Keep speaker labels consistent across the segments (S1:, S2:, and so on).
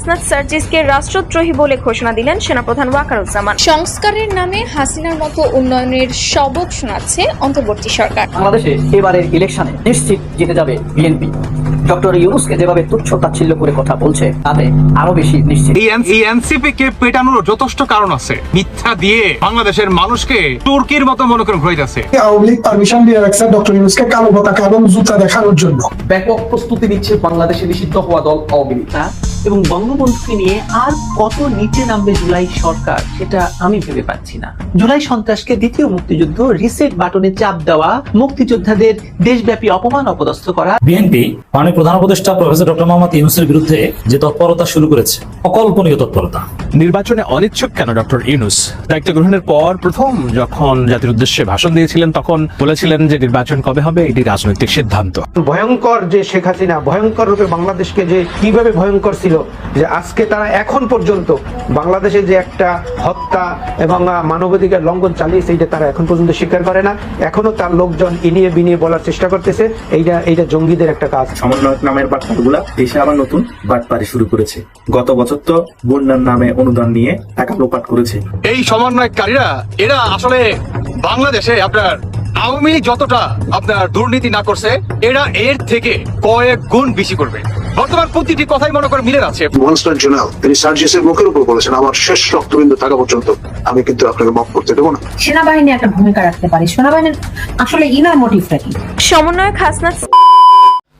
S1: হাসনাত সার্জিসকে রাষ্ট্রদ্রোহী বলে ঘোষণা দিলেন সেনাপ্রধান ওয়াকারুজ্জামান।
S2: সংস্কারের নামে হাসিনার মতো উন্নয়নের শবক শোনাচ্ছে অন্তর্বর্তী সরকার।
S3: বাংলাদেশে এবারের ইলেকশনে নিশ্চিত জিতে যাবে বিএনপি। ডক্টর ইউনুসকে যেভাবে তুচ্ছ তাচ্ছিল্য করে কথা বলছে তাতে আরও বেশি নিশ্চিত।
S4: এই এনসিপি কে পেটানোর যথেষ্ট কারণ আছে। মিথ্যা দিয়ে বাংলাদেশের মানুষকে তুর্কির মতো মনে করে ঘুরাইতেছে।
S5: আওয়ামী লীগ পারমিশন দিয়ে রাখছে ডক্টর ইউনুসকে কালো পতাকা এবং জুতা দেখানোর জন্য।
S6: ব্যাপক প্রস্তুতি নিচ্ছে বাংলাদেশে নিষিদ্ধ হওয়া দল আওয়ামী লীগ।
S7: এবং বঙ্গবন্ধুকে নিয়ে আর কত নিচে নামবে জুলাই সরকার, সেটা আমি ভেবে পাচ্ছি না। জুলাই সন্ত্রাসকে দ্বিতীয় মুক্তিযুদ্ধ রিসেট বাটনে চাপ দেওয়া, মুক্তিযোদ্ধাদের দেশব্যাপী অপমান অপদস্থ করা।
S8: বিএনপি মাননীয় প্রধান উপদেষ্টা প্রফেসর ডক্টর মোহাম্মদ ইউনুসের বিরুদ্ধে যে তৎপরতা শুরু করেছে অকল্পনীয় তৎপরতা।
S9: নির্বাচনে অনিচ্ছুক কেন ডক্টর ইউনুস? দায়িত্ব গ্রহণের পর প্রথম যখন জাতির উদ্দেশ্যে ভাষণ দিয়েছিলেন তখন বলেছিলেন যে নির্বাচন কবে হবে এটি রাজনৈতিক সিদ্ধান্ত।
S10: ভয়ঙ্কর যে শেখ হাসিনা ভয়ঙ্কর রূপে বাংলাদেশকে যে কীভাবে ভয়ঙ্কর ছিল যে আজকে তারা এখন পর্যন্ত বাংলাদেশে যে একটা হত্যা এবং মানবাধিকার লঙ্ঘন চালিয়েছে এইটা তারা এখন পর্যন্ত স্বীকার করে না। এখনও তার লোকজন ইনিয়ে বিনিয়ে বলার চেষ্টা করতেছে। এইটা এইটা জঙ্গিদের একটা কাজ।
S11: সমন্বয়ক নামের বাটপারগুলা দেশে আবার নতুন বাটপারি শুরু করেছে। গত বছর তো বন্যার নামে অনুদান নিয়ে টাকা লোপাট করেছে।
S4: এই সমন্বয়কারীরা এরা আসলে বাংলাদেশে আপনার আওয়ামী যতটা আপনার দুর্নীতি না করছে এরা এর থেকে কয়েক গুণ বেশি করবে। বর্তমান প্রতিটি কথাই মনে করে মিলে আছে
S5: মনস্টার জেনারেল তিনি সার্জিসের মুখের উপর বলেছেন আমার শেষ রক্তবিন্দু থাকা পর্যন্ত আমি কিন্তু আপনাকে মাফ করতে দেবো না।
S12: সেনাবাহিনী একটা ভূমিকা রাখতে পারে। সেনাবাহিনীর আসলে ইনার মোটিভটা কি?
S1: সমন্বয়ক হাসনাত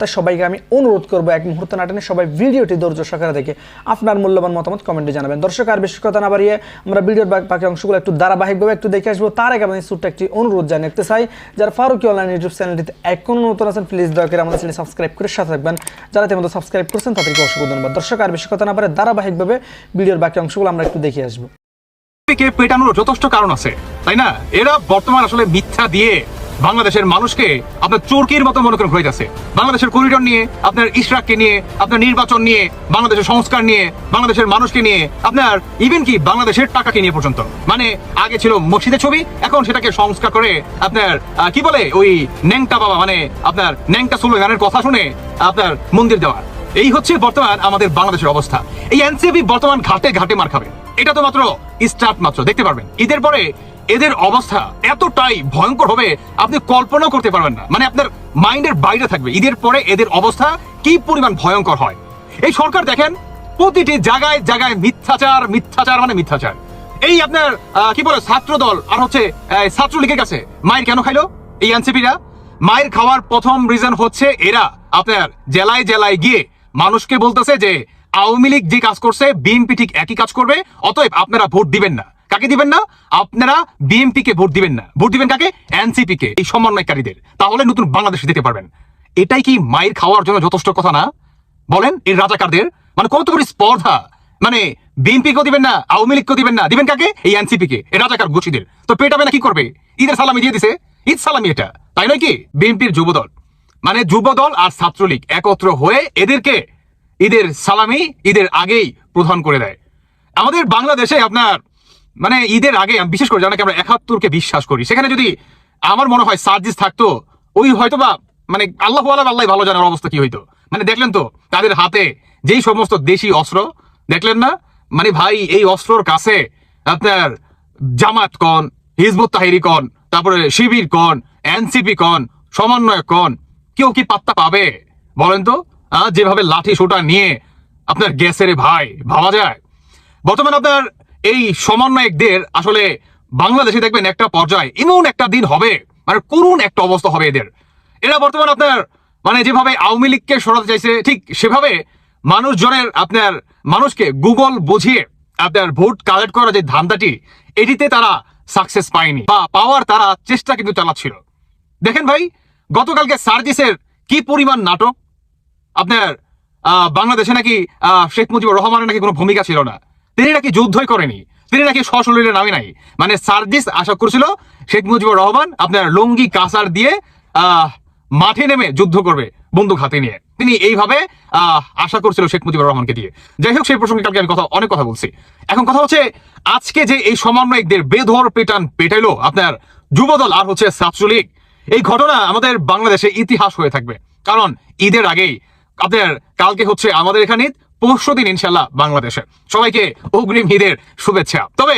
S13: তাই সবাইকে আমি অনুরোধ করব এক মুহূর্ত না টেনে সবাই ভিডিওটি ধৈর্য সহকারে দেখে আপনার মূল্যবান মতামত কমেন্টে জানাবেন। দর্শক, আর বেশি কথা না বাড়িয়ে আমরা ভিডিওর বাকি অংশগুলো একটু ধারাবাহিকভাবে একটু দেখে আসব। তার আগে আমি ছোট্ট একটি অনুরোধ জানিয়ে রাখতে চাই, যারা ফারুকি অনলাইন ইউটিউব চ্যানেলটিতে এখনও নতুন আছেন প্লিজ দয়া করে আমাদের চ্যানেল সাবস্ক্রাইব করে সাথে থাকবেন। যারা তেমন সাবস্ক্রাইব করছেন, তাদেরকে অসংখ্য ধন্যবাদ। দর্শক, আর বেশি কথা না পারে ধারাবাহিকভাবে ভিডিওর বাকি অংশগুলো আমরা একটু দেখে আসব।
S4: পেটানোর যথেষ্ট কারণ আছে, তাই না? এরা বর্তমান আসলে মিথ্যা দিয়ে বাংলাদেশের মানুষকে আপনার চোরকির মতো মনে করে ঘুরাইতেছে বাংলাদেশের করিডোর নিয়ে, আপনার ইশরাককে নিয়ে, আপনার নির্বাচন নিয়ে, বাংলাদেশের সংস্কার নিয়ে, বাংলাদেশের মানুষকে নিয়ে, আপনার ইভেন কি বাংলাদেশের টাকাকে নিয়ে পর্যন্ত। মানে আগে ছিল মসজিদের ছবি, এখন সেটাকে সংস্কার করে আপনার কি বলে ওই ন্যাংটা বাবা মানে আপনার ন্যাংটা সুলগানের কথা শুনে আপনার মন্দির দেওয়া। এই হচ্ছে বর্তমান আমাদের বাংলাদেশের অবস্থা। এই এনসিপি বর্তমান ঘাটে ঘাটে মার খাবে। এটা তো মাত্র স্টার্ট মাত্র, দেখতে পারবেন। ঈদের পরে এদের অবস্থা এতটাই ভয়ঙ্কর হবে, আপনি কল্পনাও করতে পারবেন না। মানে আপনার মাইন্ডের বাইরে থাকবে। ঈদের পরে এদের অবস্থা কি পরিমাণ ভয়ঙ্কর হয়। এই সরকার দেখেন, প্রতিটি জায়গায় জায়গায় মিথ্যাচার মিথ্যাচার মানে মিথ্যাচার। এই আপনার কি বলে ছাত্র দল আর হচ্ছে ছাত্রলীগের কাছে মায়ের কেন খাইলো এই এনসিপিরা? মায়ের খাওয়ার প্রথম রিজন হচ্ছে এরা, আপনার জেলায় জেলায় গিয়ে মানুষকে বলতেছে যে, আওয়ামী লীগ যে কাজ করছে, বিএনপি ঠিক একই কাজ করবে, অতএব আপনারা ভোট দিবেন না। কাকে দিবেন না? আপনারা বিএনপি কে ভোট দিবেন না। ভোট দিবেন কাকে? এনসিপি কে, এই সমন্বয়কারীদের। তাহলে নতুন বাংলাদেশ দিতে পারবেন। এটাই কি মায়ের খাওয়ার জন্য যথেষ্ট কথা না? বলেন, এই রাজাকারদের। মানে কত বড় স্পর্ধা। মানে বিএনপি কেও দিবেন না, আওয়ামী লীগ কেও দিবেন না। দিবেন কাকে? এই এনসিপি কে, এই রাজাকার গোষ্ঠীদের। তো পেটাবে না কি করবে? ঈদের সালামি দিয়ে দিছে। ঈদ সালামি এটা। তাই নয় কি? বিএনপির যুবদল। মানে যুবদল আর ছাত্রলীগ একত্র হয়ে এদেরকে ঈদের সালামি ঈদের আগেই প্রধান করে দেয়। আমাদের বাংলাদেশে আপনার মানে ঈদের আগে বিশেষ করে জানাকে আমরা একাত্তরকে বিশ্বাস করি। সেখানে যদি আমার মনে হয় সার্জিস থাকতো, ওই হয়তো বা মানে আল্লাহ আল্লাহ আল্লাহ ভালো জানার অবস্থা কি হইতো? মানে দেখলেন তো, তাদের হাতে যেই সমস্ত দেশি অস্ত্র, দেখলেন না? মানে ভাই, এই অস্ত্রর কাছে আপনার জামাত কন, হিজবুত তাহিরি কন, তারপরে শিবির কন, এনসিপি কন সমন্বয় কন, কেউ কি পাত্তা পাবে? বলেন তো যেভাবে লাঠি সোটা নিয়ে আপনার গ্যাসের ভাই, ভাবা যায়? বর্তমানে আপনার এই সমন্বয়কদের আসলে বাংলাদেশে দেখবেন একটা পর্যায়ে এমন একটা দিন হবে মানে করুণ একটা অবস্থা হবে এদের। এরা বর্তমান আপনার মানে যেভাবে আওয়ামী লীগকে সরাতে চাইছে, ঠিক সেভাবে মানুষজনের আপনার, মানুষকে গুগল বুঝিয়ে আপনার ভোট কালেক্ট করা যে ধান্দাটি, এটিতে তারা সাকসেস পায়নি বা পাওয়ার তারা চেষ্টা কিন্তু চালাচ্ছিল। দেখেন ভাই, গতকালকে সার্জিসের কি পরিমাণ নাটক? আপনার বাংলাদেশে নাকি শেখ মুজিবুর রহমানের নাকি কোনো ভূমিকা ছিল না। তিনি নাকি যুদ্ধই করেনি। তিনি নাকি সশরীরে নামে নাই। মানে সার্জিস আশা করছিল, শেখ মুজিবুর রহমান আপনার লুঙ্গি, কাসার দিয়ে মাঠে নেমে যুদ্ধ করবে বন্দুক হাতে নিয়ে। তিনি এইভাবে আশা করছিল শেখ মুজিবুর রহমানকে দিয়ে। যাই হোক, সেই প্রসঙ্গে কালকে আমি কথা, অনেক কথা বলছি। এখন কথা হচ্ছে, আজকে যে এই সমন্বয়কদের বেধর পেটান পেটাইলো আপনার যুবদল আর হচ্ছে ছাত্রলীগ, এই ঘটনা আমাদের বাংলাদেশে ইতিহাস হয়ে থাকবে। কারণ ঈদের আগেই আপনার, কালকে হচ্ছে আমাদের এখানে পরশু দিন ইনশাল্লাহ বাংলাদেশে। সবাইকে অগ্রিম ঈদের শুভেচ্ছা। তবে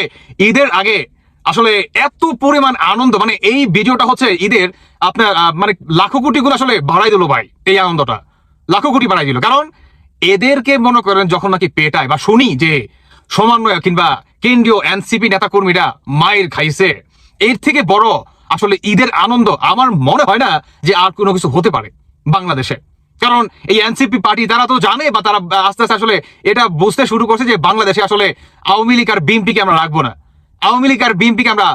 S4: ঈদের আগে আসলে এত পরিমাণ আনন্দ মানে এই ভিডিওটা হচ্ছে ঈদের আপনার মানে লাখো কোটি গুণ আসলে বাড়াই দিল ভাই, এই আনন্দটা। লাখো কোটি বাড়াই দিল। কারণ এদেরকে মনে করেন যখন নাকি পেটায়, বা শুনি যে সমন্বয় কিংবা কেন্দ্রীয় এনসিপি নেতাকর্মীরা মায়ের খাইছে, এর থেকে বড় আসলে ঈদের আনন্দ আমার মনে হয় না যে আর কোনো কিছু হতে পারে বাংলাদেশে। কারণ এই এনসিপি পার্টি তারা তো জানে বা তারা আস্তে আস্তে আসলে এটা বুঝতে শুরু করছে যে বাংলাদেশে আসলে আওয়ামী লীগ আর বিএনপিকে আমরা রাখব না। আওয়ামী লীগ আর বিএনপিকে আমরা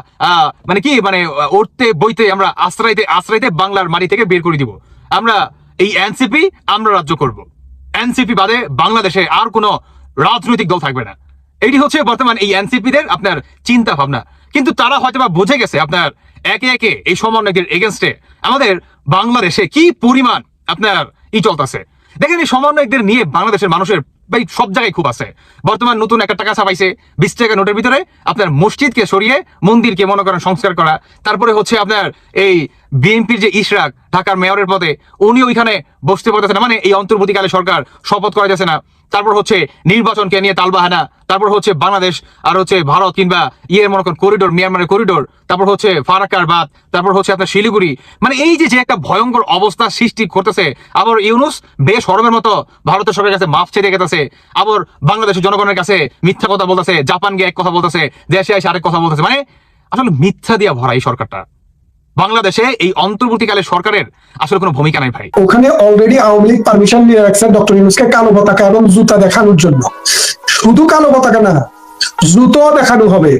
S4: মানে কি মানে উঠতে বইতে আমরা আশ্রয়তে আশ্রয়তে বাংলার মাটি থেকে বের করে দিব। আমরা এই এনসিপি আমরা রাজ্য করব। এনসিপি বাদে বাংলাদেশে আর কোনো রাজনৈতিক দল থাকবে না। এটি হচ্ছে বর্তমান এই এনসিপিদের আপনার চিন্তা ভাবনা। কিন্তু তারা হয়তো বা বুঝে গেছে আপনার একে একে এই সমন্বয়কের এগেনস্টে আমাদের বাংলাদেশে কি পরিমাণ আপনার ই চলতেছে। দেখেন এই সমন্বয়কদের নিয়ে বাংলাদেশের মানুষের ভাই সব জায়গায় খুব আছে। বর্তমান নতুন একটা টাকা ছাপাইছে বিশ টাকা নোটের ভিতরে। আপনার মসজিদকে সরিয়ে মন্দিরকে মনে করেন সংস্কার করা। তারপরে হচ্ছে আপনার এই বিএনপির যে ইশরাক ঢাকার মেয়রের পদে উনি ওইখানে বসতে পারতেছে না। মানে এই অন্তর্বর্তীকালে সরকার শপথ করা যাচ্ছে না। তারপর হচ্ছে নির্বাচনকে নিয়ে তালবাহানা। তারপর হচ্ছে বাংলাদেশ আর হচ্ছে ভারত কিংবা ইয়ে মনে করেন করিডোর মিয়ানমারের করিডোর তারপর হচ্ছে ফারাক্কার বাদ তারপর হচ্ছে আপনার শিলিগুড়ি। মানে এই যে যে একটা ভয়ঙ্কর অবস্থা সৃষ্টি করতেছে, আবার ইউনুস বেশ হরমের মতো ভারতের সরকারের কাছে মাফ চেয়ে গেছে আবার বাংলাদেশের জনগণের কাছে মিথ্যা কথা বলতেছে জাপান গিয়ে এক কথা বলতেছে, দেশে এসে আরেক কথা বলতেছে। মানে আসলে মিথ্যা দিয়া ভরা এই সরকারটা। বাংলাদেশে এই অন্তর্বর্তীকালে সরকারের আসলে কোনো ভূমিকা নাই ভাই।
S14: ওখানে অলরেডি আওয়ামী লীগ পারমিশন নিয়ে রাখছে ডক্টর ইউনুসকে কালো পতাকা এবং জুতা দেখানোর জন্য। শুধু কালো পতাকা না জুতো দেখানো হবে।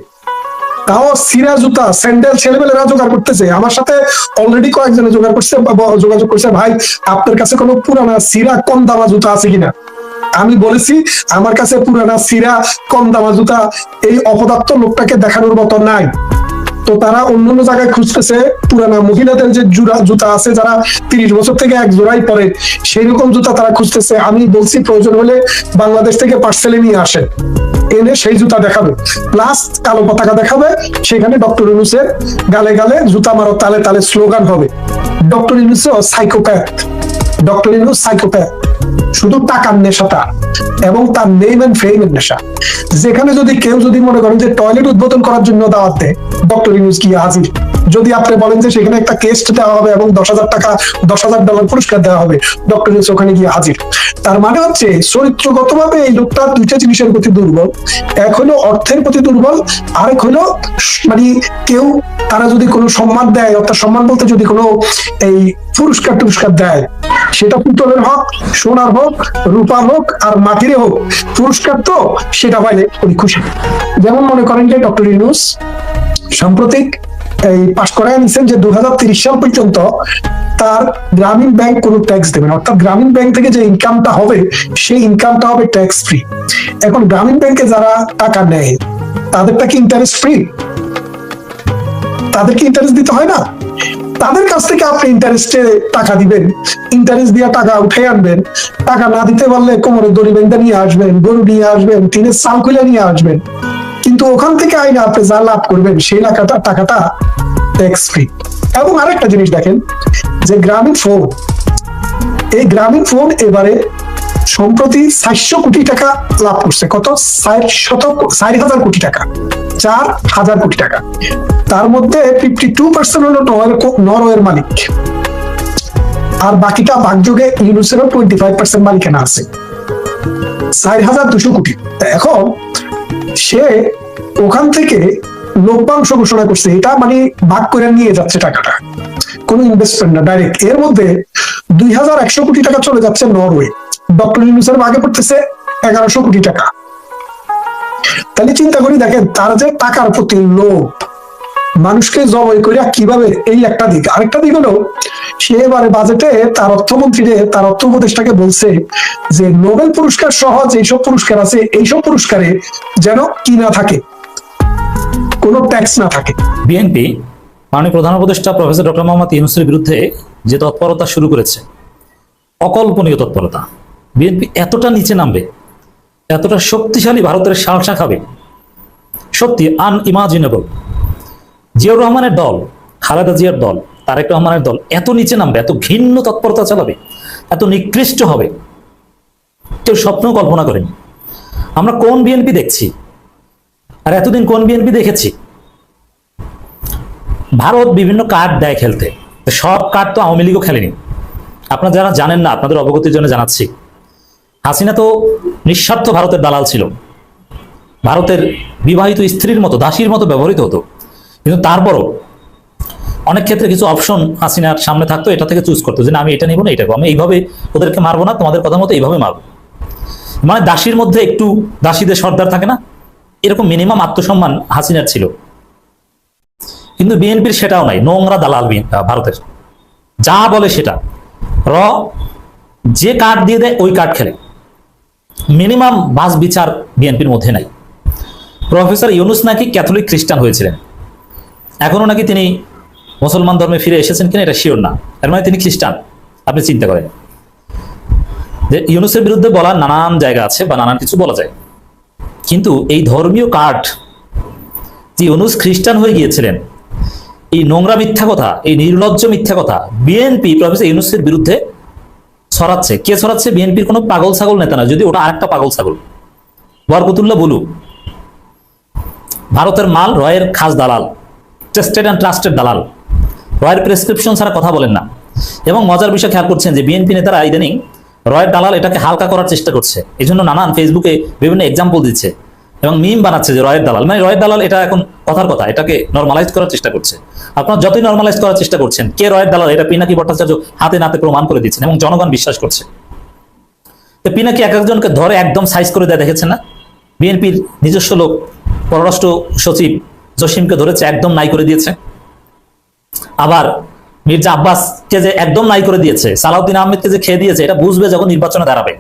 S14: তাও সিরা জুতা, স্যান্ডেল ছেলেমেলেরা জোগাড় করতেছে। আমার সাথে অলরেডি কয়েকজনে জোগাড় করছে যোগাযোগ করছে, ভাই, আপনার কাছে কোনো পুরানা সিরা কম দামা জুতা আছে কিনা? আমি বলেছি, আমার কাছে পুরানা সিরা কম দামা জুতা, এই অপদার্থ লোকটাকে দেখানোর মতো নাই। তো তারা অন্য অন্য জায়গায় খুঁজতেছে পুরানা মহিলাদের যে জুরা জুতা আছে, যারা তিরিশ বছর থেকে এক জোড়াই পরে সেই রকম জুতা তারা খুঁজতেছে। আমি বলছি, প্রয়োজন হলে বাংলাদেশ থেকে পার্সেলে নিয়ে আসে এনে সেই জুতা দেখাবে। প্লাস কালো পতাকা দেখাবে। সেখানে ডক্টর ইউনুসের গালে গালে জুতা মারো, তালে তালে স্লোগান হবে। Doctor Yunus psychopath doctor Yunus psychopath শুধু টাকার নেশাটা এবং তার নেম এন্ড ফেমের নেশা। যেখানে যদি কেউ যদি মনে করেন যে টয়লেট উদ্বোধন করার জন্য দাওয়াত দেয় ডক্টর ইউনুস কি হাজির? যদি আপনি বলেন যে সেখানে একটা কেস্ট দেওয়া হবে এবং দশ হাজার টাকা, দশ হাজার ডলার পুরস্কার দেওয়া হবে ডক্টর ওখানে গিয়ে হাজির। তার মানে হচ্ছে চরিত্রগত ভাবে এই লোকটা দুইটা জিনিসের প্রতি দুর্বল। এক হলো অর্থের প্রতি দুর্বল, আরেক হলো মানে কেউ তারা যদি কোনো সম্মান দেয়, অর্থাৎ সম্মান বলতে যদি কোনো এই পুরস্কার টুরস্কার দেয়, সেটা পুতলের হোক, সোনার হোক, রূপার হোক, আর মাটিরে হোক, পুরস্কার তো সেটা পাইলে উনি খুশি। যেমন মনে করেন যে ডক্টর ইউনুস সাম্প্রতিক এই পাশ করায় নিছেন যে দু সাল পর্যন্ত তার গ্রামীণ ব্যাংক কোনো ট্যাক্স দেবে না। অর্থাৎ গ্রামীণ ব্যাংক থেকে যে ইনকামটা হবে, সেই ইনকামটা হবে ট্যাক্স ফ্রি এখন গ্রামীণ ব্যাংকে যারা টাকা নেয়, তাদেরটা কি ইন্টারেস্ট ফ্রি তাদেরকে ইন্টারেস্ট দিতে হয় না? তাদের কাছ থেকে আপনি ইন্টারেস্টে টাকা দিবেন ইন্টারেস্ট দিয়ে টাকা উঠে আনবেন। টাকা না দিতে পারলে কোমরে দড়ি বেঁধে নিয়ে আসবেন, গরু নিয়ে আসবেন, টিনের চাল খুলে নিয়ে আসবেন। কিন্তু ওখান থেকে আইনে আপনি যা লাভ করবেন, সেই টাকাটা টাকাটা ট্যাক্স ফ্রি এবং আরেকটা জিনিস দেখেন, যে গ্রামীণ ফোন এই গ্রামীণ ফোন এবারে সম্প্রতি চারশো কোটি টাকা লাভ করছে। কত? শত হাজার কোটি টাকা। চার হাজার কোটি টাকা। তার মধ্যে ফিফটি টু পার্সেন্ট নরওয়ের মালিক। আর বাকিটা ইউনুসেরও টোয়েন্টি ফাইভ পার্সেন্ট মালিকানা আছে। চার হাজার দুশো কোটি। এখন সে ওখান থেকে লভ্যাংশ ঘোষণা করছে, এটা মানে ভাগ করে নিয়ে যাচ্ছে টাকাটা। কোনো ইনভেস্টমেন্ট না ডাইরেক্ট এর মধ্যে দুই হাজার একশো কোটি টাকা চলে যাচ্ছে নরওয়ে। ডক্টর ইউনুসের আগে পড়তেছে এগারোশো কোটি টাকা। তাহলে চিন্তা করি, দেখেন, তার যে টাকার প্রতি লোভ, মানুষকে জবাই করিয়া কীভাবে এই একটা দিক। আরেকটা দিক হলো, সে এবারে বাজেটে তার অর্থমন্ত্রী তার অর্থ উপদেষ্টাকে বলছে যে, নোবেল পুরস্কার সহ যেসব পুরস্কার আছে এইসব পুরস্কারে যেন কি না থাকে। কোনো ট্যাক্স না থাকে।
S8: বিএনপি মাননীয় প্রধান উপদেষ্টা প্রফেসর ডক্টর মোহাম্মদ ইউনুসের বিরুদ্ধে যে তৎপরতা শুরু করেছে, অকল্পনীয় তৎপরতা। বিএনপি এতটা নিচে নামবে, এতটা শক্তিশালী ভারতের সালসা খাবে, সত্যি আনইমাজিনেবল জিয়াউর রহমানের দল, খালেদা জিয়ার দল, তারেক রহমানের দল এত নিচে নামবে, এত ঘিন্ন তৎপরতা চালাবে, এত নিকৃষ্ট হবে। কেউ স্বপ্ন কল্পনা করেন। আমরা কোন বিএনপি দেখছি? আর এতদিন কোন বিএনপি দেখেছি? ভারত বিভিন্ন কার্ড দেয় খেলতে। সব কার্ড তো আওয়ামী লীগও খেলেনি। আপনারা যারা জানেন না, আপনাদের অবগতির জন্য জানাচ্ছি। হাসিনা তো নিঃস্বার্থ ভারতের দালাল ছিল। ভারতের বিবাহিত স্ত্রীর মতো, দাসীর মতো ব্যবহৃত হতো। কিন্তু তারপরও অনেক ক্ষেত্রে কিছু অপশন হাসিনার সামনে থাকতো, এটা থেকে চুজ করতো যে, না, আমি এটা নিব না, এটা আমি এইভাবে ওদেরকে মারবো না, তোমাদের কথা মতো এইভাবে মারবো। মানে দাসীর মধ্যে একটু দাসীদের সর্দার থাকে না? এরকম মিনিমাম আত্মসম্মান হাসিনার ছিল। কিন্তু বিএনপির সেটাও নাই। নোংরা দালাল ভারতের। যা বলে সেটা। র, যে কার্ড দিয়ে দেয় ওই কার্ড খেলে। মিনিমাম বাস বিচার বিএনপির মধ্যে নাই। প্রফেসর ইউনুস নাকি ক্যাথলিক খ্রিস্টান হয়েছিলেন। এখনও নাকি তিনি মুসলমান ধর্মে ফিরে এসেছেন কিনা এটা শিওর না। এর মানে তিনি খ্রিস্টান। আপনি চিন্তা করেন। যে ইউনুসের বিরুদ্ধে বলার নানান জায়গা আছে বা নানান কিছু বলা যায়। কিন্তু এই ধর্মীয় কার্ড যে ইউনুস খ্রিস্টান হয়ে গিয়েছিলেন এই নোংরা মিথ্যা কথা, এই নির্লজ্জ মিথ্যা কথা বিএনপি প্রফেসর ইউনুসের বিরুদ্ধে ছড়াচ্ছে। কে ছড়াচ্ছে? বিএনপির কোনো পাগল ছাগল নেতা না, যদি ওটা আরেকটা পাগল ছাগল। বরকতুল্লাহ বলু, ভারতের মাল রয়ের খাস দালাল টেস্টেড অ্যান্ড ট্রাস্টেড দালাল। রয়ের প্রেসক্রিপশন ছাড়া কথা বলেন না। এবং মজার বিষয় খেয়াল করছেন যে বিএনপি নেতারা ইদানিং রয়ের দালাল এটাকে হালকা করার চেষ্টা করছে। এই জন্য নানান ফেসবুকে বিভিন্ন এক্সাম্পল দিচ্ছে। এবং মিম বানাচ্ছে যে রয়ের দালাল। মানে রয়ের দালাল এটা এখন কথার কথা, এটাকে নর্মালাইজ করার চেষ্টা করছে। আপনারা যতই নর্মালাইজ করার চেষ্টা করছেন, কে রয়ের দালাল, এটা পিনাকি ভট্টাচার্য হাতে নাতে প্রমাণ করে দিচ্ছেন এবং জনগণ বিশ্বাস করছে। তো পিনাকি এক একজনকে ধরে একদম সাইজ করে দেয় দেখেছেন না? বিএনপির নিজস্ব লোক, পররাষ্ট্র সচিব জসিমকে ধরেছে, একদম নাই করে দিয়েছে। আবার মির্জা আব্বাসকে যে একদম নাই করে দিয়েছে, সালাউদ্দিন আহমেদকে যে খেয়ে দিয়েছে, এটা বুঝবে যখন নির্বাচনে দাঁড়াবে।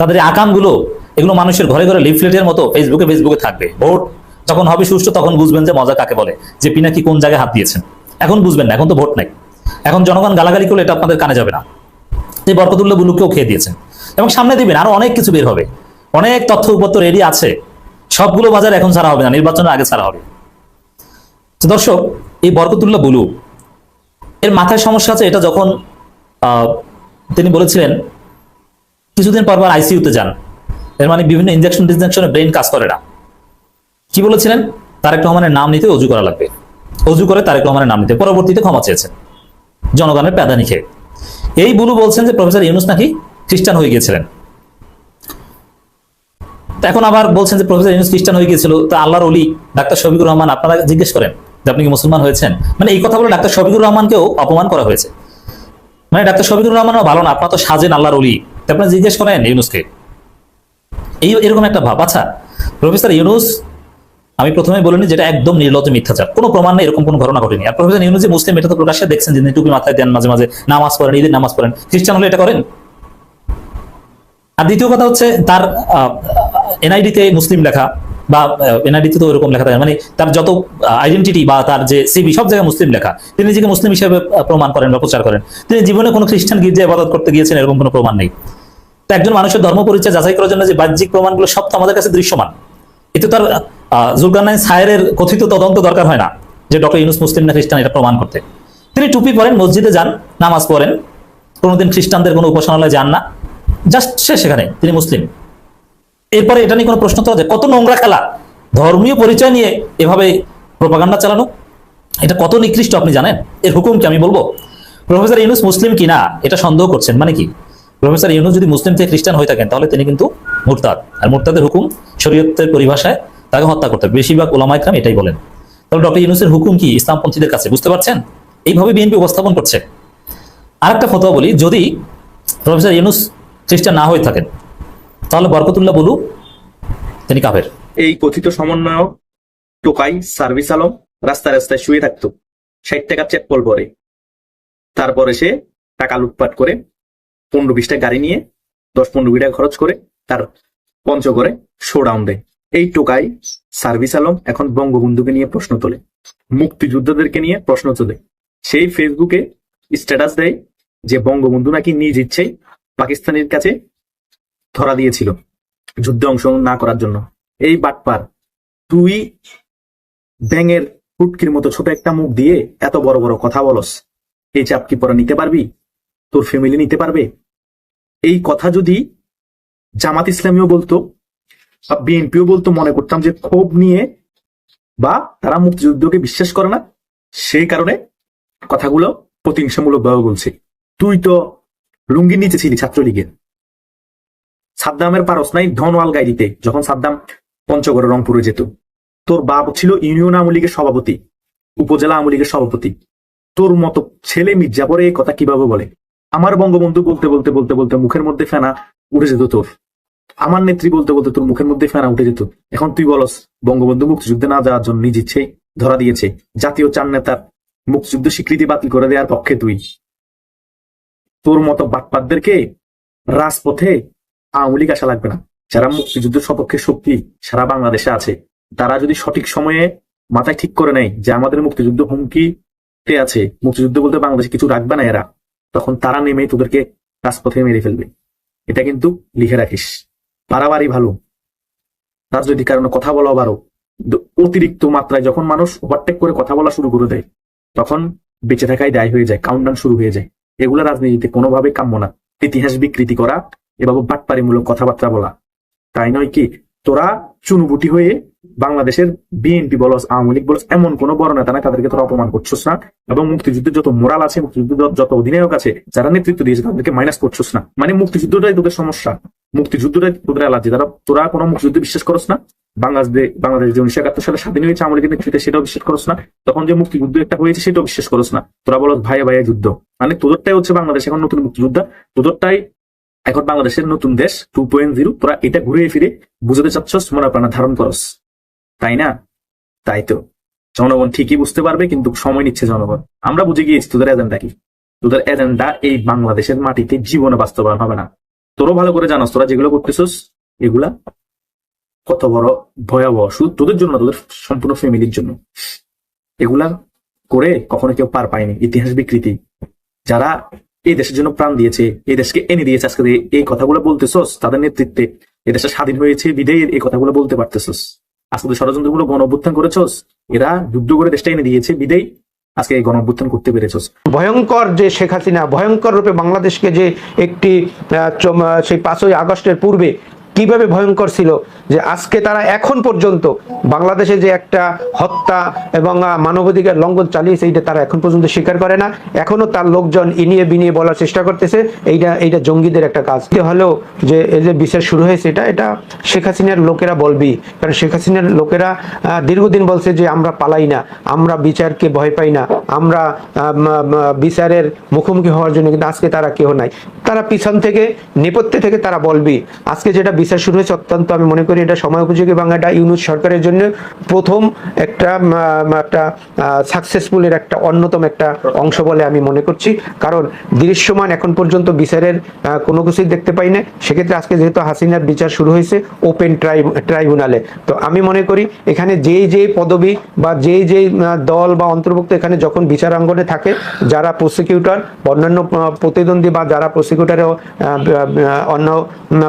S8: তাদের আকামগুলো এগুলো মানুষের ঘরে ঘরে লিফলেটের মতো ফেসবুকে ফেসবুকে থাকবে। ভোট যখন হবে সুষ্ঠু, তখন বুঝবেন যে মজা কাকে বলে, যে পিনাকি কোন জায়গায় হাত দিয়েছেন। এখন বুঝবেন না, এখন তো ভোট নাই। এখন জনগণ গালাগালি করলে এটা আপনাদের কানে যাবে না। এই বরকতুল্লাহ বুলুকেও খেয়ে দিয়েছেন। এবং সামনে দিবেন, আরও অনেক কিছু বের হবে। অনেক তথ্য উপত্য রেডি আছে। সবগুলো বাজার এখন ছাড়া হবে না, নির্বাচনের আগে ছাড়া হবে। দর্শক, এই বরকতুল্লাহ বুলু এর মাথায় সমস্যা আছে এটা যখন তিনি বলেছিলেন, কিছুদিন পর পর যান। এর মানে বিভিন্ন ইনজেকশন টিনজেকশনে ব্রেন কাজ করে না কি বলেছিলেন? তারেক রহমানের নাম নিতে অজু করা লাগবে। অজু করে তারেক রহমানের নাম নিতে। পরবর্তীতে ক্ষমা চেয়েছেন। জনগণের প্যাদানি খেয়ে। এই বুলু বলছেন যে প্রফেসর ইউনুস নাকি খ্রিস্টান হয়ে গিয়েছিলেন। এখন আবার বলছেন যে প্রফেসর ইউনুস খ্রিস্টান হয়ে গিয়েছিল। তা আল্লাহর অলি ডাক্তার শফিকুর রহমান আপনারা জিজ্ঞেস করেন যে আপনি কি মুসলমান হয়েছেন? মানে এই কথা বলে ডাক্তার শফিকুর রহমানকেও অপমান করা হয়েছে। মানে ডাক্তার শফিকুর রহমানও ভালো না, আপনার তো সাজেন আল্লাহর অলি আপনারা জিজ্ঞেস করেন ইউনুসকে। এই এরকম একটা ভাব। আচ্ছা প্রফেসর ইউনুস, আমি প্রথমে বলিনি যেটা একদম নির্লজ্জ মিথ্যাচার। কোনো প্রমাণ নেই, এরকম কোনো ঘটনা ঘটেনি। আর প্রফেসর ইউনুস যে মুসলিম এটা তো প্রকাশ্যে দেখছেন যে টুপি মাথায় দেন মাঝে মাঝে, নামাজ পড়েন, ঈদের নামাজ পড়েন, খ্রিস্টান হলে এটা করেন? আর দ্বিতীয় কথা হচ্ছে তার এনআইডিতে মুসলিম লেখা বা এনআইডিতে তো ওরকম লেখা থাকে মানে তার যত আইডেন্টিটি বা তার যে সিবি সব জায়গায় মুসলিম লেখা। তিনি নিজেকে মুসলিম হিসেবে প্রমাণ করেন বা প্রচার করেন। তিনি জীবনে কোনো খ্রিস্টান গির্জায় ইবাদত করতে গিয়েছেন, এরকম কোনো প্রমাণ নেই। তো একজন মানুষের ধর্ম পরিচয় যাচাই করার জন্য যে বাহ্যিক প্রমাণগুলো সব তো আমাদের কাছে দৃশ্যমান। এতে তার জুলকারনাইন সায়ের কথিত তদন্ত দরকার হয় না, যে ডক্টর ইউনুস মুসলিম না খ্রিস্টান এটা প্রমাণ করতে। তিনি টুপি পরেন, মসজিদে যান, নামাজ পড়েন, কোনোদিন খ্রিস্টানদের কোনো উপাসনালয়ে যান না, জাস্ট সে সেখানে, তিনি মুসলিম। এরপরে এটা নিয়ে কোনো প্রশ্ন যায়, কত নোংরা খেলা, ধর্মীয় পরিচয় নিয়ে এভাবে প্রপাগান্ডা চালানো, এটা কত নিকৃষ্ট আপনি জানেন? এর হুকুম কি আমি বলব? প্রফেসর ইউনুস মুসলিম কিনা, এটা সন্দেহ করছেন মানে কি? প্রফেসর ইউনুস যদি মুসলিম থেকে খ্রিস্টান হয়ে থাকেন, তাহলে তিনি কিন্তু মুরতাদ। আর মুরতাদের হুকুম শরীয়তের পরিভাষায় তাকে হত্যা করতে হবে। বেশিরভাগ ওলামাইকরাম এটাই বলেন। তাহলে ডক্টর ইউনুসের হুকুম কি ইসলামপন্থীদের কাছে, বুঝতে পারছেন? এইভাবে বিএনপি উপস্থাপন করছে। আরেকটা ফতোয়া বলি, যদি প্রফেসর ইউনুস খ্রিস্টান না হয়ে থাকেন, তাহলে বরকতুল্লাহ বলু, তিনি কাফের।
S11: এই কথিত সমন্বয়ক টোকাই সার্ভিস আলম রাস্তায় রাস্তায় শুয়ে থাকতো। ষাট টাকা চেকপল পরে। তারপরে সে টাকা লুটপাট করে পনেরো বিশটা গাড়ি নিয়ে দশ পনেরো বিটা খরচ করে তার পঞ্চগড়ে শোডাউন দেয়। এই টোকাই সার্ভিস আলম এখন বঙ্গবন্ধুকে নিয়ে প্রশ্ন তোলে। মুক্তিযোদ্ধাদেরকে নিয়ে প্রশ্ন তোলে। সেই ফেসবুকে স্ট্যাটাস দেয় যে বঙ্গবন্ধু নাকি নিজ ইচ্ছেই পাকিস্তানের কাছে ধরা দিয়েছিল যুদ্ধে অংশগ্রহণ না করার জন্য। এই বাটপার তুই ব্যাঙের ফুটকির মতো ছোট একটা মুখ দিয়ে এত বড় বড় কথা বলস। এই চাপ কি পরে নিতে পারবি? তোর ফ্যামিলি নিতে পারবে? এই কথা যদি জামাত ইসলামীও বলতো, বা বিএনপিও বলতো, মনে করতাম যে ক্ষোভ নিয়ে বা তারা মুক্তিযুদ্ধকে বিশ্বাস করে না, সেই কারণে কথাগুলো প্রতিহিংসামূলক ভাবে বলছে। তুই তো লুঙ্গির নিচে ছিলি ছাত্রলীগের। সাদ্দামের পারস নাই ধনওয়াল গাই দিতে যখন সাদ্দাম পঞ্চগড়ে রংপুরে যেত। তোর বাপ ছিল ইউনিয়ন আওয়ামী লীগের সভাপতি, উপজেলা আওয়ামী লীগের সভাপতি। তোর মতো ছেলে মির্জাপুরে এই কথা কীভাবে বলে? আমার বঙ্গবন্ধু বলতে বলতে বলতে বলতে মুখের মধ্যে ফেনা উঠে যেত তোর। আমার নেত্রী বলতে বলতে তোর মুখের মধ্যে ফেনা উঠে যেত। এখন তুই বলস, বঙ্গবন্ধু মুক্তিযুদ্ধে না যাওয়ার জন্য নিজ ধরা দিয়েছে। জাতীয় চার নেতার মুক্তিযুদ্ধ স্বীকৃতি বাতিল করে দেওয়ার পক্ষে তুই। তোর মতো বাটপাতদেরকে রাজপথে আওয়ামী লীগ আসা লাগবে না। যারা মুক্তিযুদ্ধের সপক্ষে শক্তি সারা বাংলাদেশে আছে, তারা যদি সঠিক সময়ে মাথায় ঠিক করে নেয় যে আমাদের মুক্তিযুদ্ধ হুমকিতে আছে, মুক্তিযুদ্ধ বলতে বাংলাদেশে কিছু রাখবে না এরা। তখন তারা নেমে তোদেরকে রাজপথে মেরে ফেলবে। এটা কিন্তু লিখে রাখিস। বাড়াবাড়ি ভালো। যদি কারণে কথা বলা বারো। অতিরিক্ত মাত্রায় যখন মানুষ ওভারটেক করে কথা বলা শুরু করে দেয়, তখন বেঁচে থাকাই দায় হয়ে যায় কাউন্টডাউন শুরু হয়ে যায়। এগুলো রাজনীতিতে কোনোভাবে কাম্য না। ইতিহাস বিকৃতি করা, এভাবে বাটপারিমূলক কথাবার্তা বলা। তাই নয় কি তোরা চুনুবুটি হয়ে বাংলাদেশের বিএনপি বলস, আওয়ামী লীগ বলস, এমন কোন বড় নেতা নাই তাদেরকে তোরা অপমান করছোস না। এবং মুক্তিযুদ্ধের যত মোরাল আছে মুক্তিযুদ্ধের যত অধিনায়ক আছে, যারা নেতৃত্ব দিয়েছে তাদেরকে মাইনাস করছোস না। মানে মুক্তিযুদ্ধটাই তোদের সমস্যা। মুক্তিযুদ্ধটাই তোদের অ্যালার্জি তারা তোরা কোনো মুক্তিযুদ্ধে বিশ্বাস করস না। বাংলাদেশ বাংলাদেশ যে উনিশশো একাত্তর সালে স্বাধীন হয়েছে লীগের নেতৃত্বে সেটাও বিশ্বাস করস না। তখন যে মুক্তিযুদ্ধ একটা হয়েছে, সেটাও বিশ্বাস করস না। তোরা বলস, ভাইয়া ভাইয়া যুদ্ধ। মানে তোদেরটাই হচ্ছে বাংলাদেশ এখন নতুন মুক্তিযোদ্ধা। তোদেরটাই এখন বাংলাদেশের নতুন দেশ টু পয়েন্ট জিরো তোরা এটা ঘুরে ফিরে বুঝতে চাচ্ছস, মনে প্রাণা ধারণ করস। তাই না? তাই তো। জনগণ ঠিকই বুঝতে পারবে, কিন্তু সময় নিচ্ছে জনগণ। আমরা বুঝে গিয়েছি, তোদের এজেন্ডা কি? তোদের এজেন্ডা এই বাংলাদেশের মাটিতে জীবনে বাস্তবায়ন হবে না। তোরও ভালো করে জানাস, তোরা যেগুলো করতেছস, এগুলা কত বড় ভয়াবহ শুধু তোদের জন্য তোদের সম্পূর্ণ ফ্যামিলির জন্য। এগুলা করে কখনো কেউ পার পায়নি। ইতিহাস বিকৃতি। যারা এই দেশের জন্য প্রাণ দিয়েছে, এই দেশকে এনে দিয়েছে, আজকে এই কথাগুলো বলতেছস, তাদের নেতৃত্বে এই দেশটা স্বাধীন হয়েছে বিদেয় এই কথাগুলো বলতে পারতেছস। আজকে ষড়যন্ত্রগুলো গণ অভ্যুত্থান করেছস, এরা যুদ্ধ করে দেশটা এনে দিয়েছে বিদেয় আজকে এই গণ অভ্যুত্থান করতে পেরেছস।
S10: ভয়ঙ্কর যে শেখ হাসিনা, ভয়ঙ্কর রূপে বাংলাদেশকে যে একটি সেই পাঁচই আগস্টের পূর্বে কীভাবে ভয়ঙ্কর ছিল যে আজকে তারা এখন পর্যন্ত বাংলাদেশে যে একটা হত্যা এবং মানবাধিকার লঙ্ঘন চালিয়েছে, এইটা তারা এখন পর্যন্ত স্বীকার করে না। এখনও তার লোকজন ইনিয়ে বিনিয়ে বলার চেষ্টা করতেছে। এইটা এইটা জঙ্গিদের একটা কাজ। হলেও যে এই যে বিচার শুরু হয়েছে, এটা এটা শেখ হাসিনার লোকেরা বলবি কারণ শেখ হাসিনার লোকেরা দীর্ঘদিন বলছে যে আমরা পালাই না, আমরা বিচারকে ভয় পাই না, আমরা বিচারের মুখোমুখি হওয়ার জন্য কিন্তু আজকে তারা কেউ নাই। তারা পিছন থেকে, নেপথ্যে থেকে তারা বলবি আজকে যেটা বিচার শুরু হয়েছে, অত্যন্ত আমি মনে করি এটা সময় উপযোগী এবং এটা ইউনুস সরকারের জন্য প্রথম একটা একটা সাকসেসফুলের একটা অন্যতম একটা অংশ বলে আমি মনে করছি। কারণ দৃশ্যমান এখন পর্যন্ত বিচারের কোনো কিছুই দেখতে পাই না সেক্ষেত্রে আজকে যেহেতু হাসিনার বিচার শুরু হয়েছে ওপেন ট্রাইব্যুনালে তো আমি মনে করি এখানে যেই যেই পদবি বা যেই যেই দল বা অন্তর্ভুক্ত এখানে যখন বিচারাঙ্গনে থাকে, যারা প্রসিকিউটর অন্যান্য প্রতিদ্বন্দ্বী বা যারা প্রসিকিউটরেও অন্য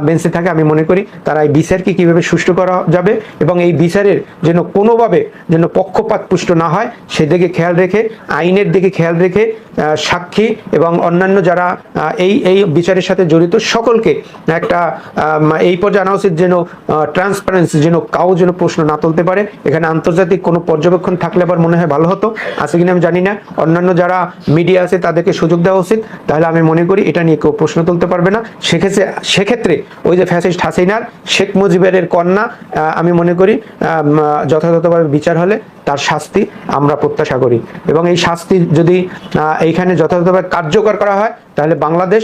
S10: বেঞ্চে থাকে, আমি মনে করি তারা এই বিচারকে কীভাবে সুষ্ঠু করা যাবে এবং এই বিচারের যেন কোনোভাবে যেন পক্ষপাত পুষ্ট না হয় সেদিকে খেয়াল রেখে, আইনের দিকে খেয়াল রেখে সাক্ষী এবং অন্যান্য যারা এই এই বিচারের সাথে জড়িত সকলকে একটা এই পর্যায়ে আনা উচিত যেন ট্রান্সপারেন্সি যেন কাউ যেন প্রশ্ন না তুলতে পারে। এখানে আন্তর্জাতিক কোনো পর্যবেক্ষণ থাকলে আবার মনে হয় ভালো হতো। আছে কিনা আমি জানি না। অন্যান্য যারা মিডিয়া আছে তাদেরকে সুযোগ দেওয়া উচিত। তাহলে আমি মনে করি এটা নিয়ে কেউ প্রশ্ন তুলতে পারবে না। সেক্ষেত্রে সেক্ষেত্রে ওই যে ফ্যাসিস্ট হাসিনার, শেখ মুজিবের কন্যা আমি মনে করি যথাযথভাবে বিচার হলে তার শাস্তি আমরা প্রত্যাশা করি। এবং এই শাস্তি যদি এইখানে যথাযথভাবে কার্যকর করা হয়, তাহলে বাংলাদেশ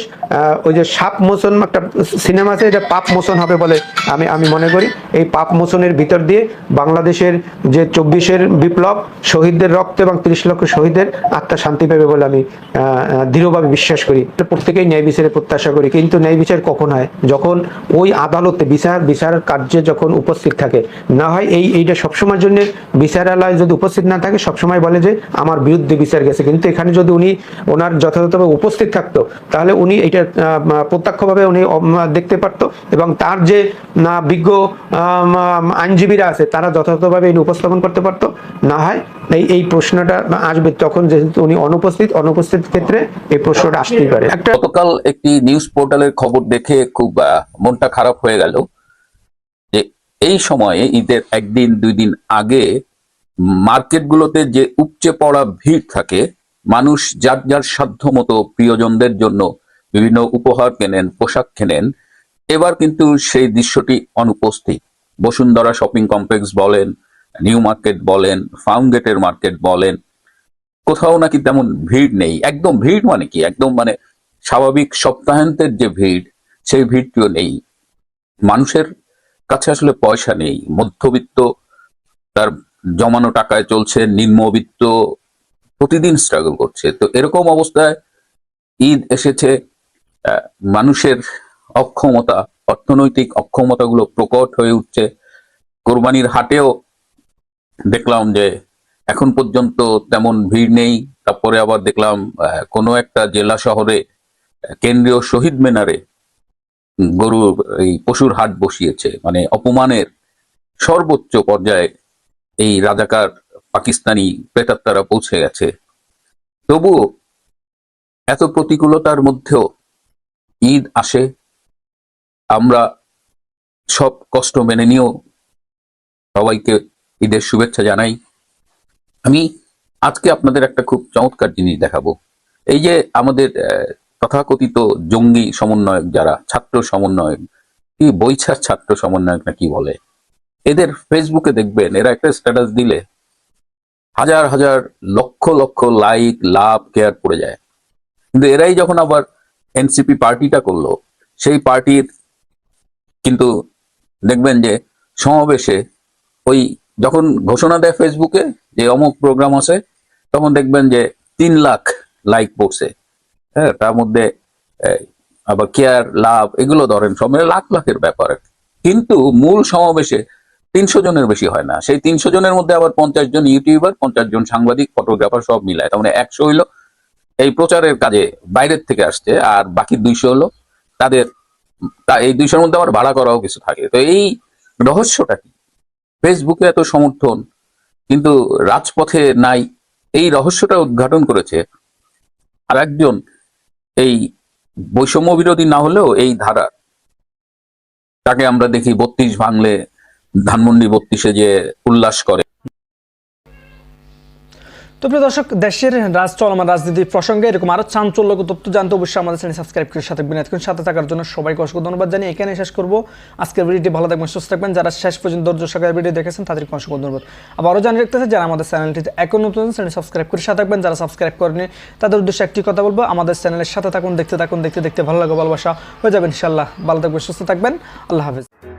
S10: ওই যে সাপ মোচন একটা সিনেমা আছে, এটা পাপ মোচন হবে বলে আমি আমি মনে করি। এই পাপ মোচনের ভিতর দিয়ে বাংলাদেশের যে চব্বিশের বিপ্লব, শহীদদের রক্ত এবং তিরিশ লক্ষ শহীদের আত্মা শান্তি পাবে বলে আমি দৃঢ়ভাবে বিশ্বাস করি। প্রত্যেকেই ন্যায় বিচারের প্রত্যাশা করি, কিন্তু ন্যায় বিচার কখন হয়? যখন ওই আদালতে বিচার বিচার কার্যে যখন উপস্থিত থাকে। না হয় এই, এইটা সবসময়ের জন্য বিচারালয় যদি উপস্থিত না থাকে, সবসময় বলে যে আমার বিরুদ্ধে বিচার গেছে। কিন্তু এখানে যদি উনি ওনার যথাযথভাবে উপস্থিত থাকতো, তাহলে উনি এটা প্রত্যক্ষভাবে উনি দেখতে পারতো এবং তার যে বিজ্ঞ আইনজীবীরা আছে, তারা যথাযথভাবে এটি উপস্থাপন করতে পারতো। না হয় এই এই প্রশ্নটা আসবে তখন যেহেতু উনি অনুপস্থিত অনুপস্থিত ক্ষেত্রে এই প্রশ্নটা আসতেই পারে। একটা
S15: গতকাল একটি নিউজ পোর্টালের খবর দেখে খুব মনটা খারাপ হয়ে গেল যে এই সময়ে, ঈদের একদিন, দুই দিন আগে মার্কেটগুলোতে যে উপচে পড়া ভিড় থাকে, মানুষ যার যার সাধ্য মতো প্রিয়জনদের জন্য বিভিন্ন উপহার কেনেন, পোশাক কেনেন, এবার কিন্তু সেই দৃশ্যটি অনুপস্থিত। বসুন্ধরা শপিং কমপ্লেক্স বলেন, নিউ মার্কেট বলেন, ফাউন্ডেটের মার্কেট বলেন, কোথাও নাকি তেমন ভিড় নেই। একদম ভিড় মানে কি? একদম মানে স্বাভাবিক সপ্তাহান্তের যে ভিড়, সেই ভিড়টিও নেই। মানুষের কাছে আসলে পয়সা নেই। মধ্যবিত্ত তার জমানো টাকায় চলছে নিম্নবিত্ত প্রতিদিন স্ট্রাগল করছে। তো এরকম অবস্থায় ঈদ এসেছে মানুষের অক্ষমতা, অর্থনৈতিক অক্ষমতাগুলো প্রকট হয়ে উঠছে। কোরবানির হাটেও দেখলাম যে এখন পর্যন্ত তেমন ভিড় নেই। তারপরে আবার দেখলাম কোনো একটা জেলা শহরে কেন্দ্রীয় শহীদ মিনারে গরুর এই পশুর হাট বসিয়েছে। মানে অপমানের সর্বোচ্চ পর্যায়ে এই রাজাকার পাকিস্তানি প্রেতাত্মারা পৌঁছে গেছে। তবুও এত প্রতিকূলতার মধ্যেও ঈদ আসে, আমরা সব কষ্ট মেনে নিয়েও সবাইকে ঈদের শুভেচ্ছা জানাই। আমি আজকে আপনাদের একটা খুব চমৎকার জিনিস দেখাবো। এই যে আমাদের তথাকথিত জঙ্গি সমন্বয়ক যারা, ছাত্র সমন্বয়ক, কি বইছার ছাত্র সমন্বয়ক না কি বলে? এদের ফেসবুকে দেখবেন, এরা একটা স্ট্যাটাস দিলে হাজার হাজার lakh lakh like love care পড়ে যায়। কিন্তু এরাই যখন আবার এনসিপি পার্টিটা করল, সেই পার্টির কিন্তু দেখবেন যে সমাবেশে ওই যখন ঘোষণা দেয় ফেসবুকে যে অমুক প্রোগ্রাম আছে, তখন দেখবেন যে তিন লাখ লাইক পড়ছে। হ্যাঁ তার মধ্যে আবার কেয়ার লাভ এগুলো ধরেন, সব লাখ লাখের ব্যাপার। কিন্তু মূল সমাবেশে তিনশো জনের বেশি হয় না। সেই তিনশো জনের মধ্যে আবার পঞ্চাশ জন ইউটিউবার, পঞ্চাশ জন সাংবাদিক, ফটোগ্রাফার সব মিলায়। তার মানে একশো হইল এই প্রচারের কাজে বাইরের থেকে আসছে, আর বাকি দুইশো হলো তাদের, তা এই দুইশোর মধ্যে আবার ভাড়া করাও কিছু থাকে। তো এই রহস্যটা কি? ফেসবুকে এত সমর্থন, কিন্তু রাজপথে নাই, এই রহস্যটা উদ্ঘাটন করেছে আর একজন এই বৈষম্য বিরোধী না হলেও এই ধারা। তাকে আমরা দেখি বত্রিশ ভাঙলে ধানমন্ডি বত্রিশে যে উল্লাস করে।
S13: তো প্রিয় দর্শক, দেশের রাজ চলমান রাজনীতি প্রসঙ্গে এরকম আরও চাঞ্চল্যকর তথ্য জানতে অবশ্যই আমাদের চ্যানেল সাবস্ক্রাইব করে সাথে থাকবেন। এতক্ষণ সাথে থাকার জন্য সবাইকে অসংখ্য ধন্যবাদ জানিয়ে এখানে শেষ করব। আজকের ভিডিওটি ভালো থাকবেন, সুস্থ থাকবেন। যারা শেষ পর্যন্ত ধৈর্য সহকারে ভিডিও দেখেছেন, তাদেরকে অসংখ্য ধন্যবাদ। আবারও জানিয়ে রাখতেছে যারা আমাদের চ্যানেলটিতে এখন নতুন, চ্যানেল সাবস্ক্রাইব করে সাথে থাকবেন। যারা সাবস্ক্রাইব করেনি তাদের উদ্দেশ্যে একটি কথা বলব, আমাদের চ্যানেলের সাথে থাকুন, দেখতে থাকুন, দেখতে দেখতে ভালো লাগে, ভালোবাসা হয়ে যাবে ইনশাল্লাহ ভালো থাকবেন, সুস্থ থাকবেন। আল্লাহ হাফেজ।